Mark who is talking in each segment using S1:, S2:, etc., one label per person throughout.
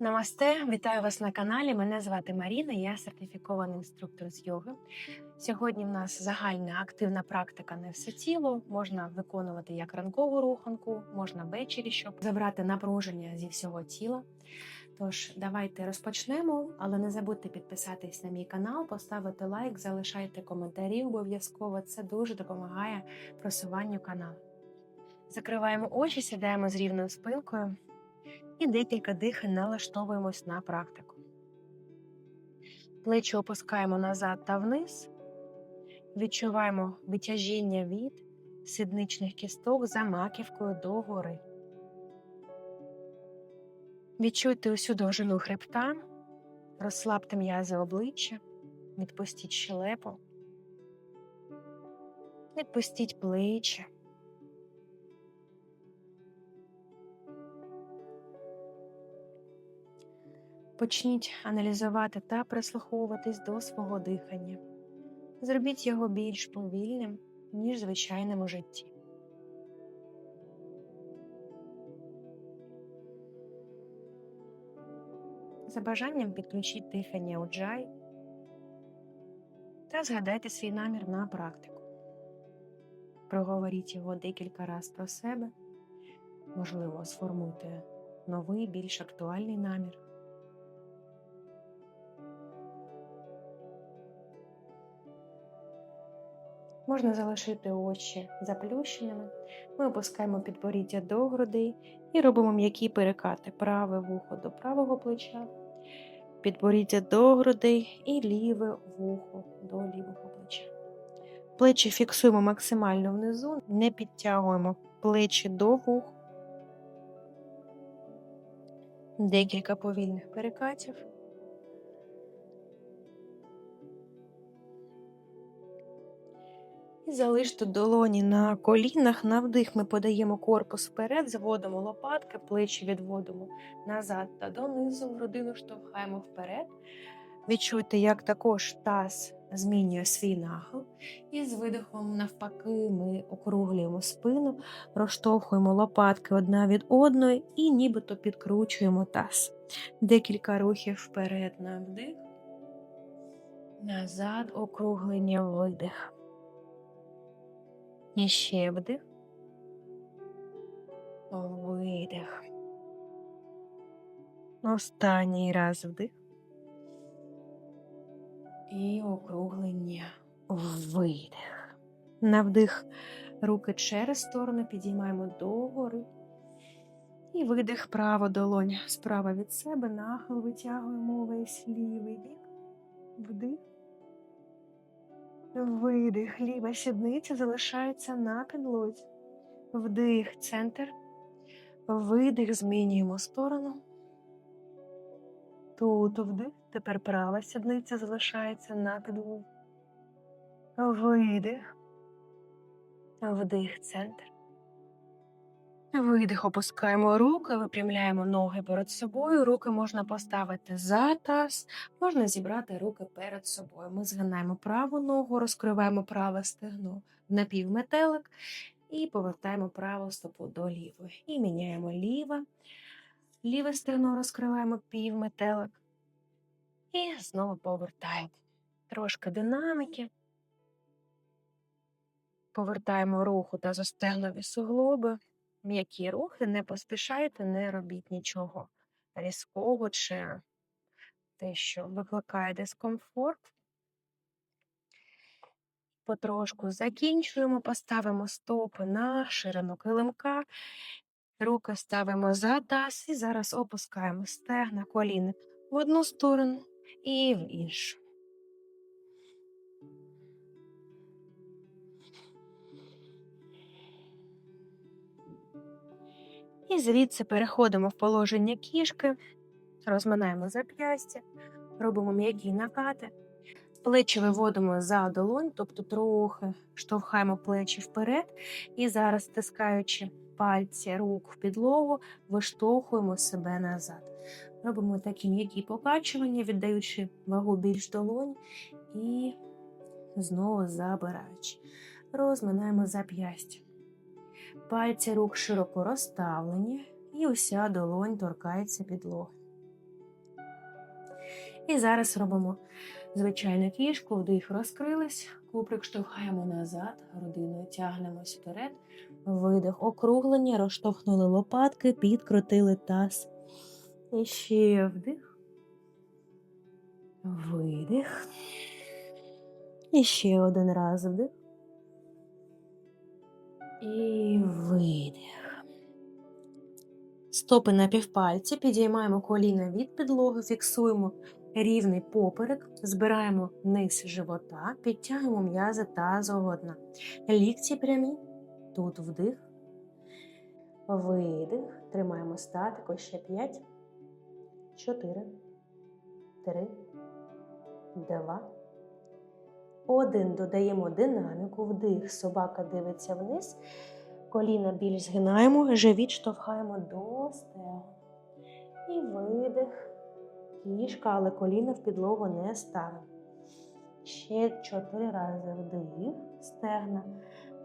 S1: Намасте, вітаю вас на каналі. Мене звати Маріна, я сертифікований інструктор з йоги. Сьогодні в нас загальна активна практика на все тіло. Можна виконувати як ранкову руханку, можна ввечері, щоб забрати напруження зі всього тіла. Тож, давайте розпочнемо, але не забудьте підписатись на мій канал, поставити лайк, залишайте коментарі обов'язково. Це дуже допомагає просуванню каналу. Закриваємо очі, сідаємо з рівною спинкою і декілька дихань налаштовуємось на практику. Плечі опускаємо назад та вниз, відчуваємо витяжіння від сідничних кісток за маківкою догори. Відчуйте усю довжину хребта, розслабте м'язи обличчя, відпустіть щелепу, відпустіть плечі. Почніть аналізувати та прислуховуватись до свого дихання. Зробіть його більш повільним, ніж в звичайному житті. За бажанням підключіть дихання у джай та згадайте свій намір на практику. Проговоріть його декілька разів про себе, можливо, сформуйте новий, більш актуальний намір. Можна залишити очі заплющеними. Ми опускаємо підборіддя до грудей і робимо м'які перекати праве вухо до правого плеча, підборіддя до грудей і ліве вухо до лівого плеча. Плечі фіксуємо максимально внизу, не підтягуємо плечі до вух. Декілька повільних перекатів. І залиште долоні на колінах. На вдих ми подаємо корпус вперед, зводимо лопатки, плечі відводимо назад та донизу, грудину штовхаємо вперед. Відчуйте, як також таз змінює свій нахил. І з видихом, навпаки, ми округлюємо спину, розштовхуємо лопатки одна від одної і нібито підкручуємо таз. Декілька рухів вперед на вдих, назад, округлення видих. І ще вдих. Видих. Останній раз вдих. І округлення. Видих. На вдих руки через сторону підіймаємо догори. І видих право долонь справа від себе. Нахил витягуємо весь лівий бік. Вдих. Видих, ліва сідниця залишається на підлозі. Вдих, центр. Видих, змінюємо сторону. Тут вдих. Тепер права сідниця залишається на підлозі. Видих. Вдих, центр. Видих, опускаємо руки, випрямляємо ноги перед собою. Руки можна поставити за таз, можна зібрати руки перед собою. Ми згинаємо праву ногу, розкриваємо праве стегно в напівметелик і повертаємо праву стопу до лівої. І міняємо ліве. Ліве стегно розкриваємо півметелик. І знову повертаємо. Трошки динаміки. Повертаємо руху та застегнові суглоби м'які рухи, не поспішайте, не робіть нічого різкого чи те, що викликає дискомфорт. Потрошку закінчуємо, поставимо стопи на ширину килимка, руки ставимо за таз і зараз опускаємо стегна, коліни в одну сторону і в іншу. І звідси переходимо в положення кішки, розминаємо зап'ястя, робимо м'які накати, плечі виводимо за долонь, тобто трохи штовхаємо плечі вперед, і зараз, стискаючи пальці рук в підлогу, виштовхуємо себе назад. Робимо такі м'які покачування, віддаючи вагу більш долонь і знову забираючи. Розминаємо зап'ястя. Пальці рук широко розставлені, і уся долонь торкається підлоги. І зараз робимо звичайну кішку, вдих розкрились, куприк штовхаємо назад, грудиною тягнемось вперед, видих, округлення, розштовхнули лопатки, підкрутили таз. І ще вдих, видих. І ще один раз вдих. І видих. Стопи на півпальці, підіймаємо коліна від підлоги, фіксуємо рівний поперек, збираємо низ живота, підтягуємо м'язи тазового дна. Лікті прямі, тут вдих, видих, тримаємо статику, ще 5, 4, 3, 2, один. Додаємо динаміку, вдих, собака дивиться вниз, коліна більш згинаємо, живіт штовхаємо до стегу. І видих, кішка, але коліна в підлогу не ставимо. Ще чотири рази вдих, стегна,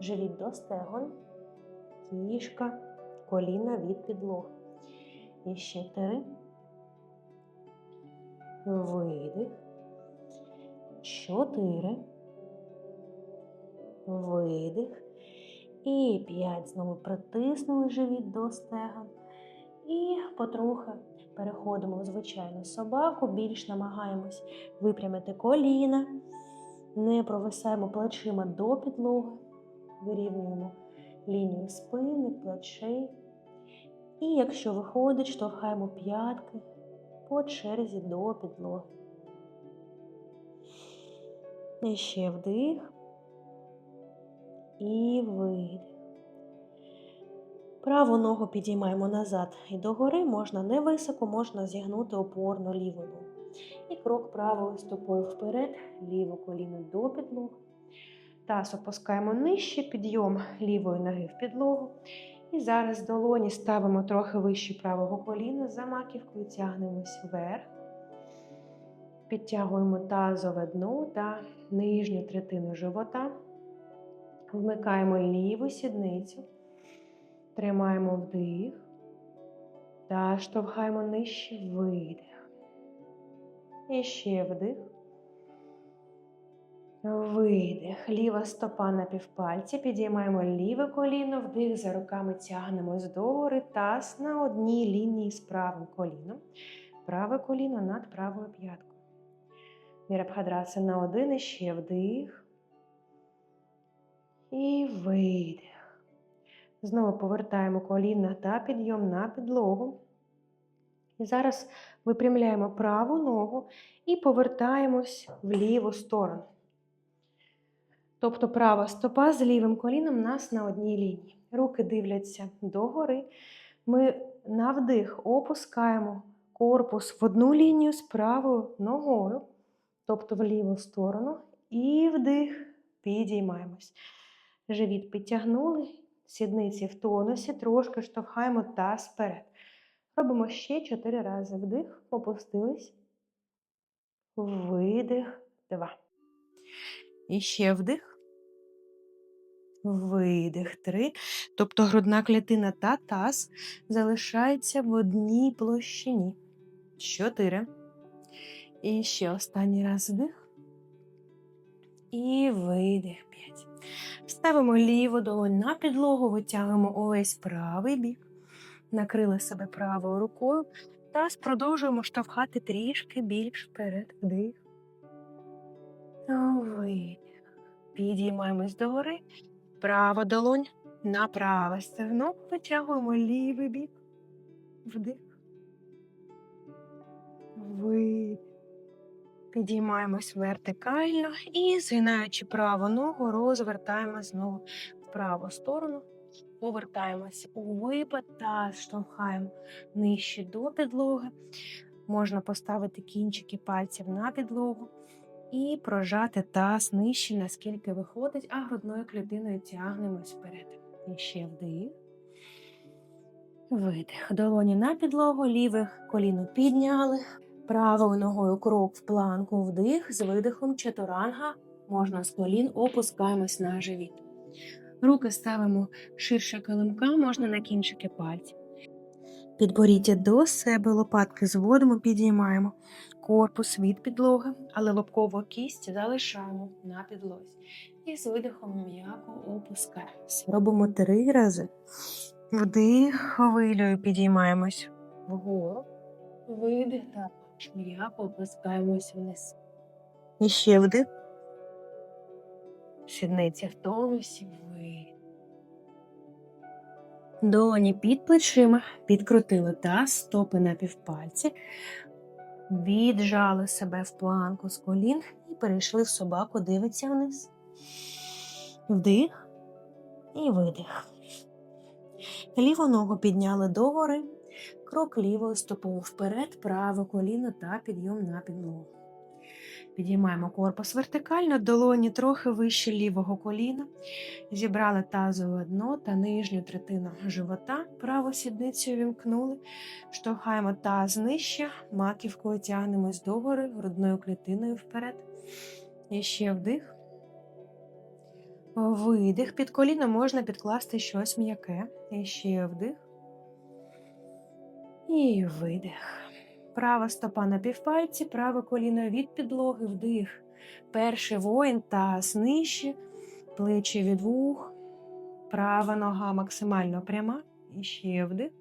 S1: живіт до стегон, кішка, коліна від підлоги. І ще три. Видих. Чотири. Видих. І п'ять. Знову притиснули живіт до стегон. І потрохи переходимо в звичайну собаку, більш намагаємось випрямити коліна, не провисаємо плечима до підлоги, вирівнюємо лінію спини, плечей. І якщо виходить, штовхаємо п'ятки по черзі до підлоги. І ще вдих і видих. Праву ногу підіймаємо назад і догори, можна не високо, можна зігнути опорно ліву ногу. І крок правою стопою вперед, ліву коліно до підлоги. Таз опускаємо нижче, підйом лівої ноги в підлогу. І зараз долоні ставимо трохи вище правого коліна, за маківкою тягнемось вверх. Підтягуємо тазове дно та нижню третину живота. Вмикаємо ліву сідницю. Тримаємо вдих та штовхаємо нижче видих. І ще вдих. Видих. Ліва стопа на півпальці. Підіймаємо ліве коліно, вдих за руками тягнемось догори, таз на одній лінії з правим коліном. Праве коліно над правою п'яткою. Вірабхадраса на один і ще вдих. І видих. Знову повертаємо коліна та підйом на підлогу. І зараз випрямляємо праву ногу і повертаємось в ліву сторону. Тобто права стопа з лівим коліном у нас на одній лінії. Руки дивляться догори. Ми на вдих опускаємо корпус в одну лінію з правою ногою, тобто в ліву сторону. І вдих, підіймаємось. Живіт підтягнули, сідниці в тонусі, трошки штовхаємо таз вперед. Робимо ще 4 рази вдих, опустились. Видих, два. І ще вдих. Видих, три. Тобто грудна клітина та таз залишається в одній площині. Чотири. І ще останній раз вдих. І видих. П'ять. Ставимо ліву долонь на підлогу, витягуємо увесь правий бік, накрили себе правою рукою та продовжуємо штовхати трішки більш вперед. Вдих. Видих. Підіймаємось догори. Права долонь на праве стегно. Витягуємо лівий бік. Вдих. Видих. Підіймаємось вертикально і, згинаючи праву ногу, розвертаємо знову в праву сторону. Повертаємось у випад та штовхаємо нижче до підлоги. Можна поставити кінчики пальців на підлогу і прожати таз нижче, наскільки виходить, а грудною клітиною тягнемось вперед. І ще вдих. Видих. Долоні на підлогу, ліве коліно підняли. Правою ногою крок в планку вдих, з видихом чатуранга. Можна з колін опускаємось на живіт. Руки ставимо ширше килимка, можна на кінчики пальців. Підборіддя до себе, лопатки зводимо, підіймаємо корпус від підлоги, але лобкову кість залишаємо на підлозі. І з видихом м'яко опускаємося. Робимо три рази. Вдих, хвилею підіймаємось вгору. Видих також м'яко опускаємось вниз. І ще вдих. Сідниця в тонусі. Видих. Долоні під плечима, підкрутили таз, стопи на півпальці, віджали себе в планку з колін і перейшли в собаку, дивиться вниз. Вдих і видих. Ліву ногу підняли догори, крок лівою стопою вперед, праве коліно та підйом на підлогу. Підіймаємо корпус вертикально, долоні трохи вище лівого коліна. Зібрали тазове дно та нижню третину живота, праву сідницю вімкнули, штовхаємо таз нижче, маківкою тягнемось догори, грудною клітиною вперед. І ще вдих. Видих. Під коліно можна підкласти щось м'яке. І ще вдих. І видих. Права стопа на півпальці, праве коліно від підлоги, вдих. Перший воїн таз нижче, плечі від вух, права нога максимально пряма. І ще вдих.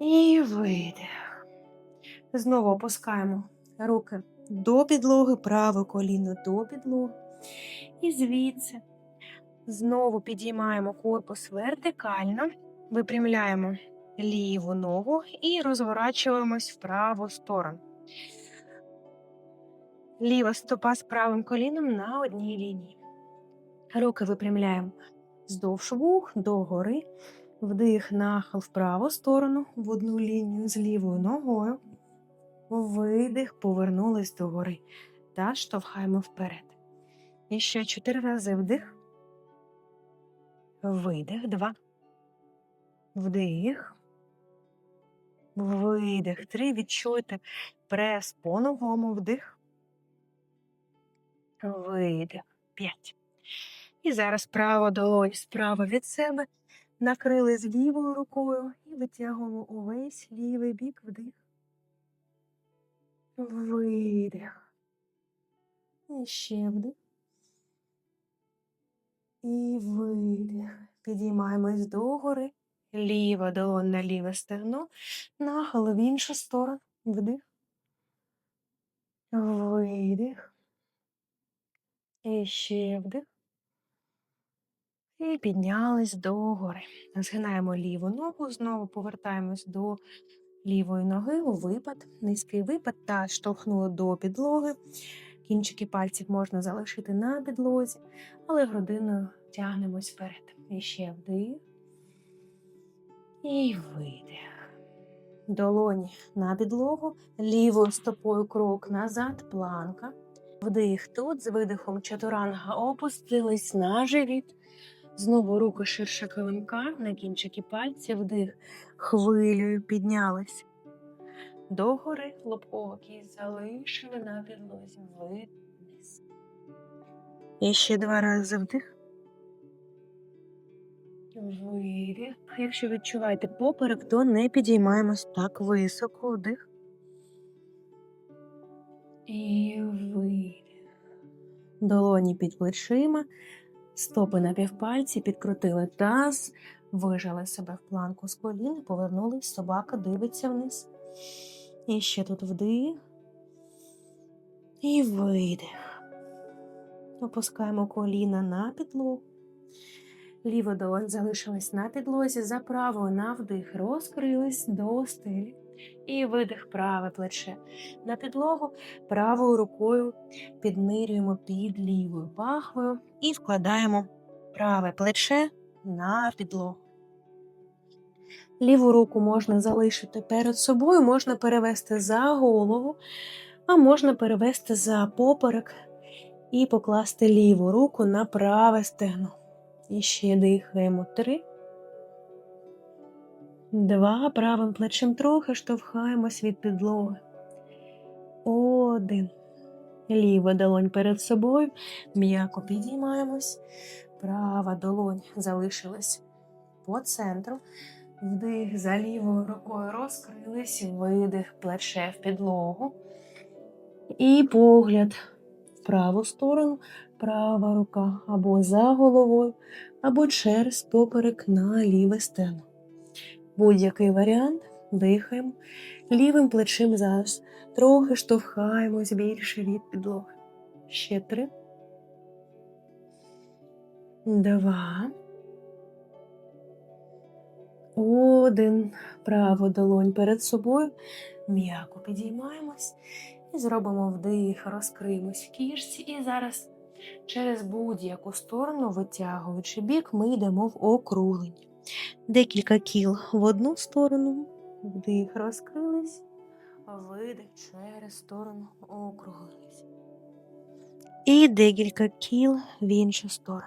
S1: І видих. Знову опускаємо руки до підлоги, праве коліно до підлоги. І звідси знову підіймаємо корпус вертикально, випрямляємо ліву ногу і розворачуємось в праву сторону. Ліва стопа з правим коліном на одній лінії. Руки випрямляємо здовж вух догори. Вдих, нахил в праву сторону в одну лінію з лівою ногою. Видих, повернулись догори та штовхаємо вперед. І ще чотири рази вдих. Видих. Два. Вдих. Видих. Три. Відчуйте прес по новому вдих. Видих. П'ять. І зараз право долонь справа від себе. Накрили з лівою рукою і витягуємо увесь лівий бік вдих. Видих. І ще вдих. І видих. Підіймаємось догори. Ліва долонь на ліве стегно. Нахил в іншу сторону. Вдих. Видих. І ще вдих. І піднялись догори. Згинаємо ліву ногу, знову повертаємось до лівої ноги у випад, низький випад та штовхнули до підлоги. Кінчики пальців можна залишити на підлозі, але грудиною тягнемось вперед. І ще вдих. І видих. Долоні на підлогу, лівою стопою крок назад, планка. Вдих тут, з видихом чатуранга опустились на живіт. Знову руки ширше килимка, на кінчики пальців, вдих, хвилею піднялись. Догори лобково кість залишили на підлозі. Вниз. І ще два рази вдих. Видих. Якщо відчуваєте поперек, то не підіймаємось так високо. Вдих. І видих. Долоні під плечима, стопи на півпальці, підкрутили таз, вижали себе в планку з колін, повернулись, собака дивиться вниз. І ще тут вдих. І видих. Опускаємо коліна на підлогу. Ліва долонь залишилась на підлозі, за правою на вдих, розкрились до стелі. І видих праве плече на підлогу, правою рукою піднирюємо під лівою пахвою і вкладаємо праве плече на підлогу. Ліву руку можна залишити перед собою, можна перевести за голову, а можна перевести за поперек і покласти ліву руку на праве стегно. І ще дихаємо три. Два. Правим плечем трохи штовхаємось від підлоги. Один. Ліва долонь перед собою. М'яко підіймаємось. Права долонь залишилась по центру. Вдих за лівою рукою розкрились, видих плече в підлогу. І погляд в праву сторону, права рука або за головою, або через поперек на ліве стегно. Будь-який варіант дихаємо. Лівим плечем зараз трохи штовхаємось більше від підлоги. Ще три. Два. Один. Праву долонь перед собою. М'яко підіймаємось і зробимо вдих, розкриємось в кішці. І зараз через будь-яку сторону, витягуючи бік, ми йдемо в округлення. Декілька кіл в одну сторону, вдих, розкрились, видих через сторону округлились. І декілька кіл в іншу сторону.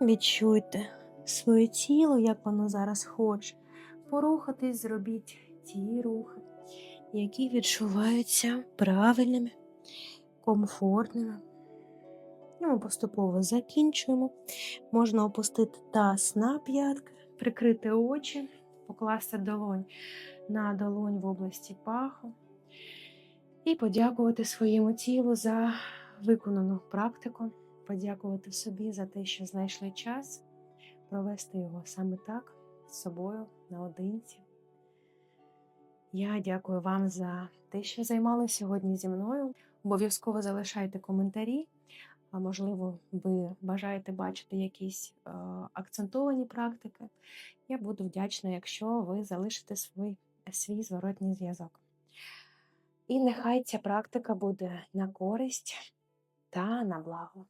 S1: Відчуйте своє тіло, як воно зараз хоче. Порухатись, зробіть ті рухи, які відчуваються правильними, комфортними. І ми поступово закінчуємо. Можна опустити таз на п'ятки, прикрити очі, покласти долонь на долонь в області паху і подякувати своєму тілу за виконану практику, подякувати собі за те, що знайшли час провести його саме так з собою наодинці. Я дякую вам за те, що займали сьогодні зі мною. Обов'язково залишайте коментарі. А можливо, ви бажаєте бачити якісь е, акцентовані практики. Я буду вдячна, якщо ви залишите свій, свій зворотній зв'язок. І нехай ця практика буде на користь та на благо.